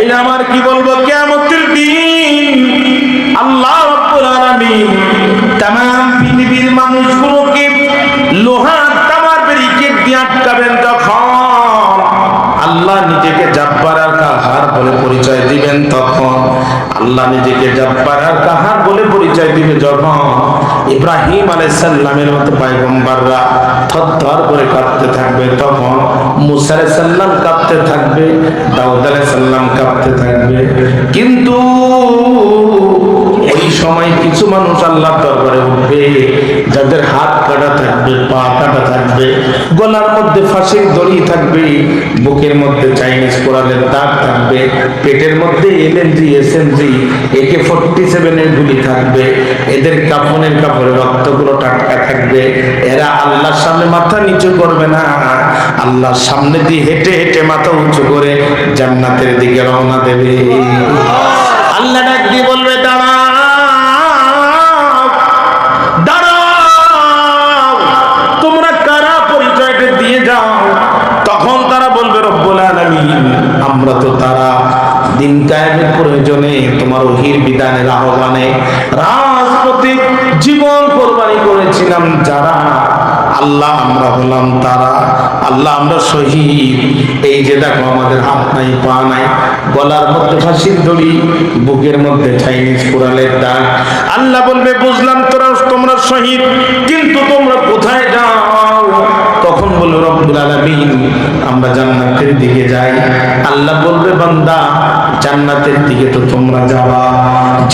ভাইরা আমার কি বলব? কেমতের দিন আল্লাহ তাম পৃথিবীর মানুষগুলোকে আল্লাহ নিজেকে জাব্বার আর কাহার বলে পরিচয় দিবেন তখন। আল্লাহ নিজেকে জাব্বার আর কাহার বলে পরিচয় দিবে যখন। ইব্রাহিম আলাইসাল্লামের মতো পায়গম্বাররা থরথর করে কাঁপতে থাকবে তখন। মুসা আলাইসাল্লাম কাঁপতে থাকবে, দাউদ আলাইসাল্লাম কাঁপতে থাকবে। কিন্তু সময় কিছু মানুষ আল্লাহ দরবারে উঠবে, যাদের হাত কাটা থাকবে, পা কাটা থাকবে, গলার মধ্যে ফাঁসির দড়ি থাকবে, বুকের মধ্যে চাইনিজ কোরালের দাগ থাকবে, পেটের মধ্যে এলএনজি এসএনজি একে ফোরটি সেভেনের গুলি থাকবে, এদের কাপনের কাপড়ে রক্তগুলো টাটকা থাকবে, এরা আল্লাহর সামনে মাথা নিচু করবে না, আল্লাহর সামনে দিয়ে হেঁটে হেঁটে মাথা উঁচু করে জান্নাতের দিকে রওনা দেবে। আল্লাহ ডাক দিয়ে বলবে রাজপথে জীবন কোরবানি করেছিলাম যারা? আল্লাহ আমরা হলাম তারা। আল্লাহ আমরা শহীদ। এই যে দেখো আমাদের হাত নাই, পা নাই, গলার মধ্যে ফাঁসির দড়ি, বুকের মধ্যে চাইনিজ কোরালের দাগ। আল্লাহ বলবে, বুঝলাম তোরা, তোমরা শহীদ, কিন্তু তোমরা কোথায় যাও? তখন বলল রব্বুল আলামিন, আমরা জান্নাতের দিকে যাই। আল্লাহ বলবে, বান্দা, জান্নাতের দিকে তো তোমরা যাবা।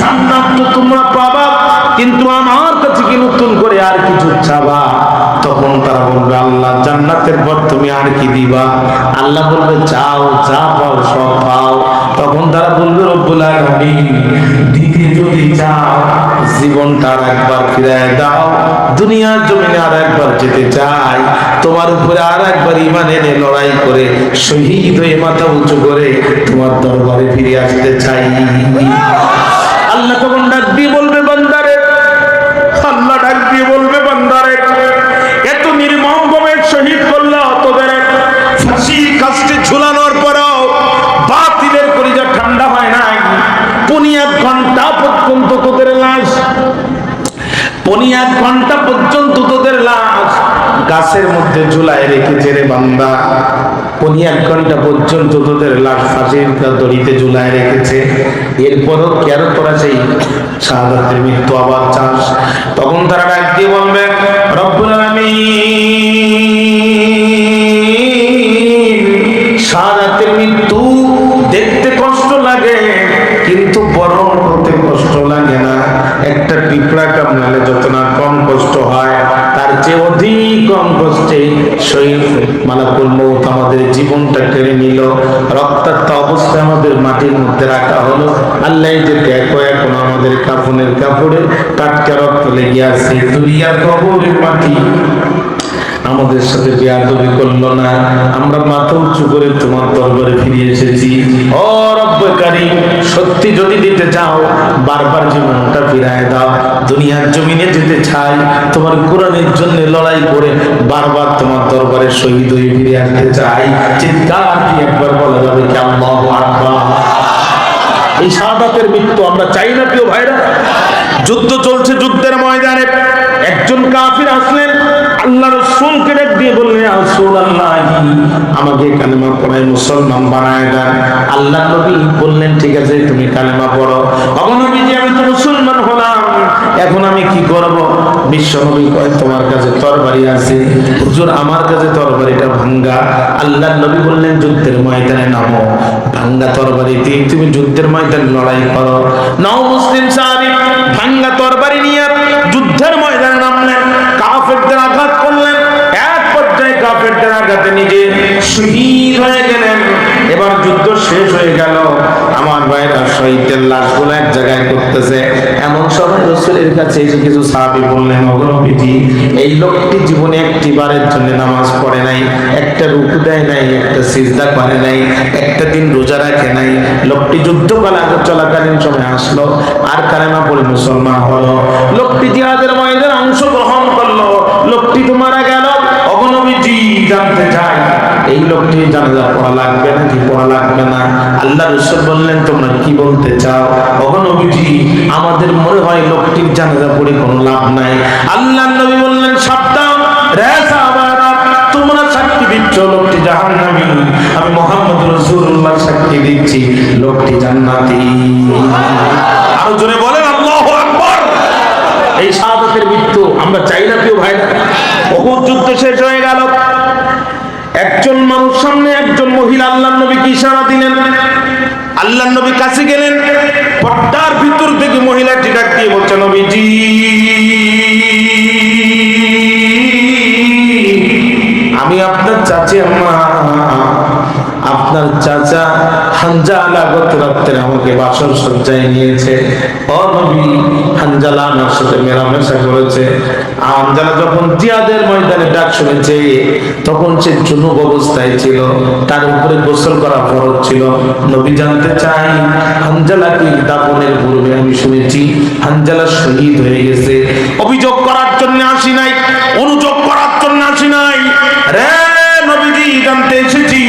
জান্নাত তো তোমরা পাবা কিন্তু আমার কাছে কি নতুন করে আর কিছু চাবা? তখন তারা বলবে, আল্লাহ, জান্নাতের পর তুমি আর কি দিবা? আল্লাহ বলবে চাও যা পাও, সব পাও। তখন তারা বলবে একবার যেতে চাই। তোমার উপরে আর একবার ইমান এনে লড়াই করে, শহীদ হয়ে মাথা উঁচু করে তোমার দরবারে ফিরে আসতে আল্লাহ তখন ডাক ঘণ্টা পর্যন্ত তোদের লাশ। গাছের মধ্যে ঝুলায় রেখেছে রে বান্দা। উনি এক ঘণ্টা পর্যন্ত তোদের লাশ ফাঁসির দড়িতে ঝুলায় রেখেছে। এরপরও কেন করা সেই শাহাদাতের মৃত্যু আবার চাষ। তখন তারা ডাক দিয়ে বলবে শহীদ মালাকুল মৌত আমাদের জীবনটা কেড়ে নিল, রক্তাক্ত অবস্থায় আমাদের মাটির মধ্যে রাখা হলো। আল্লাহ যে দেখো, এখন আমাদের কাফনের কাপড়ে টাটকা রক্ত লেগে আছে। দুনিয়ার কবরের মাটি আমাদের সাথে বেয়াদবি করল না। আমরা মাথা উঁচু করে তোমার দরবারে ফিরে এসেছি। ও রব্বকারী সত্যি যদি দিতে চাও বারবার জীবনটা ফিরায় দাও। দুনিয়ার জমিনে যেতে চাই, তোমার কোরআনের জন্য লড়াই করে বারবার তোমার দরবারে শহীদ হয়ে ফিরে আসতে চাই। চিৎকার দিয়ে একবার বলা যাবে কি আল্লাহু আকবার। এই শাহাদাতের মৃত্যু আমরা চাই না, প্রিয় ভাইরা। যুদ্ধ চলছে যুদ্ধের ময়দানে। একজন কাফির আসলেন, আল্লাহ রসুলকে দিয়ে বললেন "ইয়া রাসূলুল্লাহ, আমাকে কালেমা পড়ায় মুসলমান বানায় দেন। আল্লাহ নবী বললেন, ঠিক আছে, তুমি কালেমা পড়ো। অবনবীজি আমি তো মুসলমান হলাম। এখন আমি কি করব? বিশ্ব নবী কয়, তোমার কাছে তরবারি আছে। হুজুর, আমার কাছে তরবারিটা ভাঙ্গা। আল্লাহ নবী বললেন, যুদ্ধের ময়দানে নামো। ভাঙ্গা তরবারি দিয়ে তুমি যুদ্ধের ময়দানে লড়াই করো। নাও মুসলিম সাহাবী, ভাঙ্গা তরবারি নিয়ে যুদ্ধের ময়দানে আঘাতে নিজে শহীদ হয়ে গেলেন। এবার যুদ্ধ শেষ হয়ে গেল। আমার ভাইরা শহীদের লাশগুলো এক জায়গায় করতেছে। এমন সময় রসুলের কাছে এসে কিছু সাহাবি বললেন অগ্রবীজি এই লোকটি জীবনে একটি বারের জন্য নামাজ পড়ে নাই, একটা রুকু দেয় নাই, একটা সিজদা করে নাই, একটা দিন রোজা রাখে নাই। লোকটি যুদ্ধ কলা চলাকালীন সময় আসলো। আর কালেমা পড়ে মুসলমান হলো। লোকটি জিহাদের ময়দানে লোকটি জানাজা পড়া লাগবে না, কি পড়া লাগবে না? আল্লাহ রসুল বললেন, তোমরা কি বলতে চাও? তখন নবীজি, আমাদের মনে হয় লোকটির জানাজা পড়ে কোনো লাভ নাই। আল্লাহ নবী বললেন, সাবধান আরও এই আমরা চাই না প্রিয় ভাই বহুত যুদ্ধ শেষ হয়ে গেল। একজন মানুষ সামনে একজন মহিলা আল্লাহ নবীকে ইশারা দিলেন। আল্লাহ নবী কাছে গেলেন। পর্দার ভিতর থেকে মহিলাটি ডাক দিয়ে বলছে, নবীজি, আমি আপনার চাচি আম্মা। আপনার চাচা হানজালা গত আমাকে বাসর সজ্জায় নিয়েছে। ও নবী হানজালা আমার সাথে মেলামেশা করেছে। হানজালা যখন জিয়াদের ময়দানে ডাক শুনেছে, তখন সে জুনুব অবস্থায় ছিল। তার উপরে গোসল করা ফরজ ছিল। নবী জানতে চাই হানজালা কি দাপনের পূর্বে আমি শুনেছি, হানজালা শহীদ হয়ে গেছে। অভিযোগ করার জন্য আসি নাই, অনুযোগ করার জন্য আসি নাই। রে নবীজি, জানতে এসেছি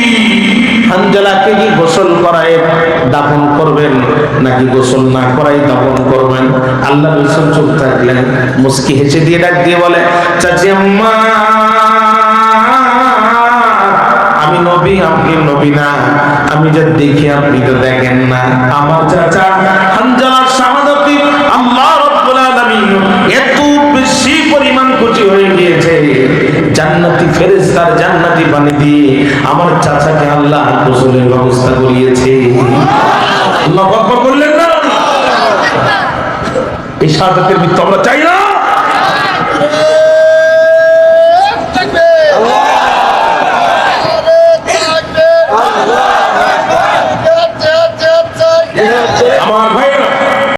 হানজালাকে কি গোসল করায় দাফন করবেন নাকি গোসল না করাই দাফন করবেন? আল্লাহ রসুল চুপ থাকলেন। মুস্কি হেসে দিয়ে ডাক দিয়ে বলে, চাচি আম্মা, আমি নবী, আপনি নবী না। আমি যা দেখি, আপনি তো দেখেন না। আমার চাচা হানজালার শাহাদাতি আল্লাহ রাব্বুল আলামিন এত বেশি পরিমাণ খুশি হয়ে গিয়েছে। জান্নাতি ফেরেশতার জান্নাতি পানি দিয়ে আমার চাচাকে আল্লাহ গোসলের ব্যবস্থা করিয়েছে। আল্লাহু আকবার বললেন না। এই শাহাদাতের মৃত্যু আমরা চাই না।